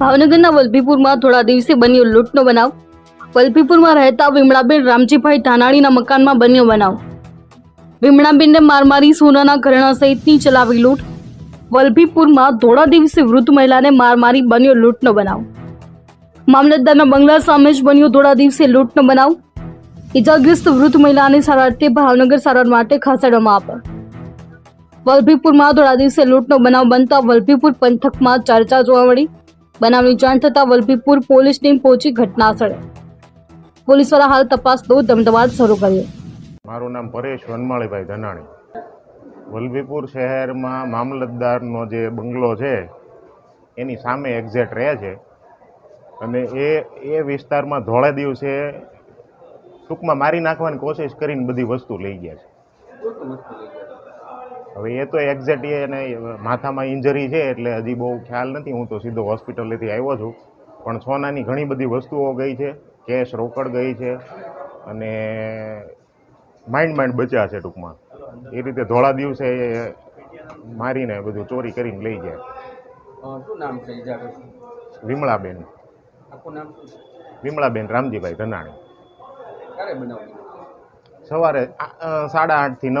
ભાવનગરના વલભીપુરમાં થોડા દિવસે બન્યો લૂંટનો બનાવ. વલભીપુરમાં રહેતા વિમળાબેન રામજીભાઈ ધાનાણીના મકાનમાં બન્યો બનાવ. વિમળાબેનને માર મારી સોનાના ઘરેણા સહિતની ચલાવી લૂંટ. વલભીપુરમાં થોડા દિવસે વૃદ્ધ મહિલાને માર મારી બન્યો લૂંટનો બનાવ. મામલતદારના બંગલા સામે જ બન્યો થોડા દિવસે લૂંટનો બનાવ. ઇજાગ્રસ્ત વૃદ્ધ મહિલાને સારવારથી ભાવનગર સારવાર માટે ખસેડવામાં આપ વલભીપુરમાં થોડા દિવસે લૂંટનો બનાવ બનતા વલભીપુર પંથકમાં ચર્ચા જોવા મળી. બનાવની જાણ થતાં વલભીપુર પોલીસ ટીમ પહોંચી ઘટના સ્થળે પોલીસ દ્વારા હાલ તપાસનો ધમધમાટ શરૂ કર્યો. મારું નામ પરેશ વનમાળીભાઈ ધનાણી. વલભીપુર શહેરમાં મામલતદારનો જે બંગલો છે, એની સામે એક્ઝેટ રહે છે. અને એ એ વિસ્તારમાં ધોળે દિવસે ટૂંકમાં મારી નાખવાની કોશિશ કરીને બધી વસ્તુ લઈ ગયા છે. હવે એ તો એક્ઝેક્ટ એને માથામાં ઇન્જરી છે એટલે હજી બહુ ખ્યાલ નથી. હું તો સીધો હોસ્પિટલેથી આવ્યો છું. પણ સોનાની ઘણી બધી વસ્તુઓ ગઈ છે. કેશ રોકડ ગઈ છે અને માઇન્ડ માઇન્ડ બચ્યા છે ટૂંકમાં. એ રીતે ધોળા દિવસે મારીને બધું ચોરી કરીને લઈ જાય શું નામ છે વિમળાબેન. નામ વિમળાબેન રામજીભાઈ ધનાણી. સવારે સાડા આઠથી નવ